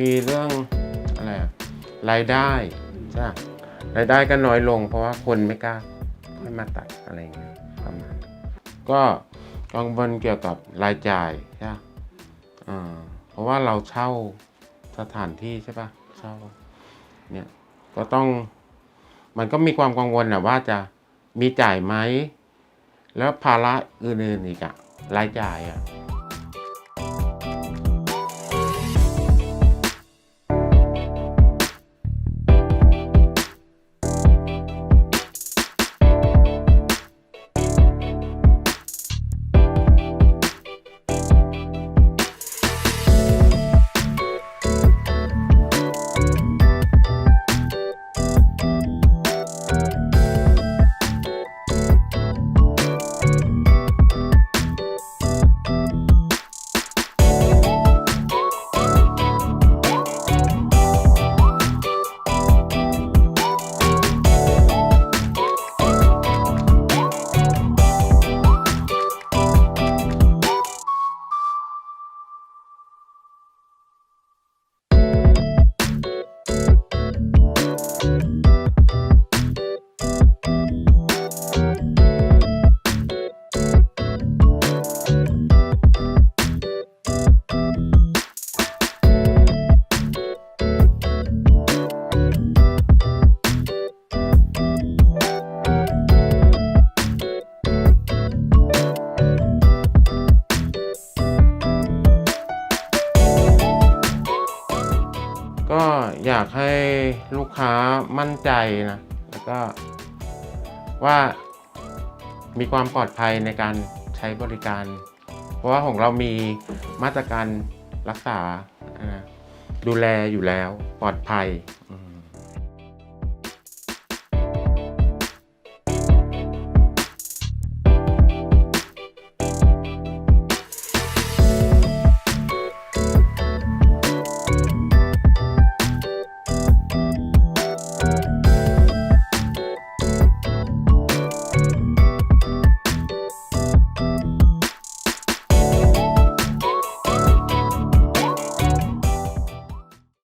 มีเรื่องอะไรรายได้ใช่ปะรายได้ก็น้อยลง เพราะว่าคนไม่กล้าไม่มาตัดอะไรอย่างเงี้ยประมาณก็กังวลเกี่ยวกับรายจ่ายใช่ปะอ่าเพราะว่าเราเช่าสถานที่ใช่ปะเช่าเนี่ยก็ต้องมันก็มีความกังวลนะว่าจะมีจ่ายไหม แล้วภาระอื่นๆอีกอะรายจ่ายอะ ก็อยากให้ลูกค้ามั่นใจนะ แล้วก็ว่ามีความปลอดภัยในการใช้บริการ เพราะว่าของเรามีมาตรการรักษาดูแลอยู่แล้วปลอดภัย